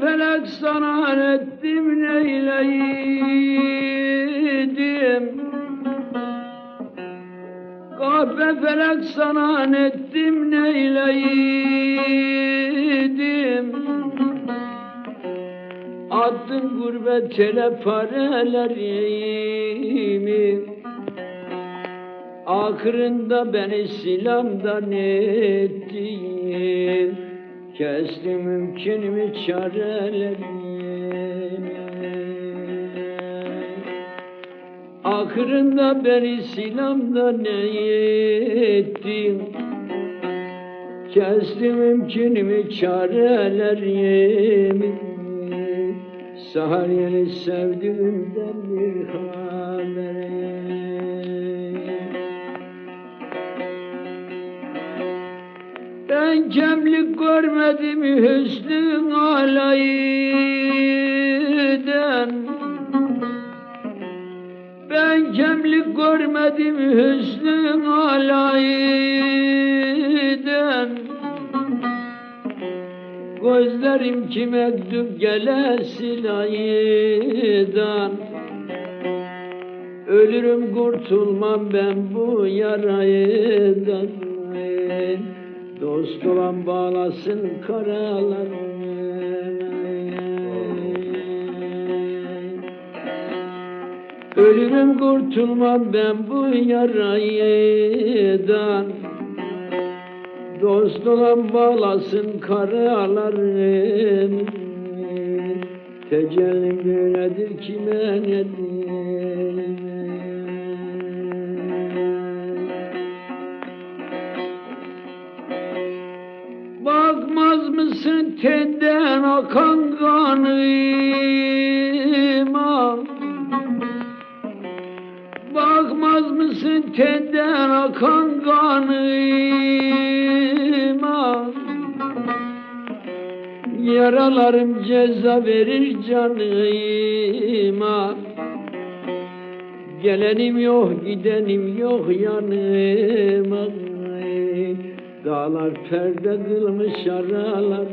felek sana ettim neyleydim? Kahpe felek sana ettim neyleydim? Attın gurbet ele parelerimi Akırında beni silamdan ettin Kestim mümkün mü çarelerimi Akırında beni silamdan ettin? Kestim mümkün mü çarelerimi Sahar yeni sevdiğimden bir haber Ben kemlik görmedim hüsnün alayiden Ben kemlik görmedim hüsnün alayiden Gözlerim ki mektup gele silaydan. Ölürüm kurtulmam ben bu yaraydan Dost olan bağlasın karalarını Ölürüm kurtulmam ben bu yaraydan Dost olan bağlasın karalarını Tecellim böyledir kime nedir Mısın tenden akan kanıma Bakmaz mısın tenden akan kanıma Yaralarım ceza verir canıma Gelenim yok gidenim yok yanıma Dağlar perde kılmış aralar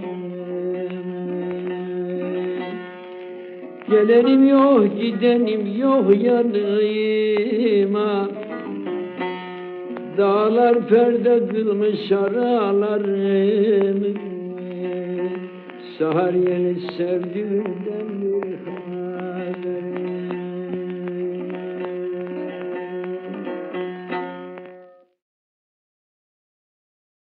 Gelenim yok gidenim yok yanıma. Dağlar perde kılmış aralarımı Sahar yeni sevdiğimden bir haber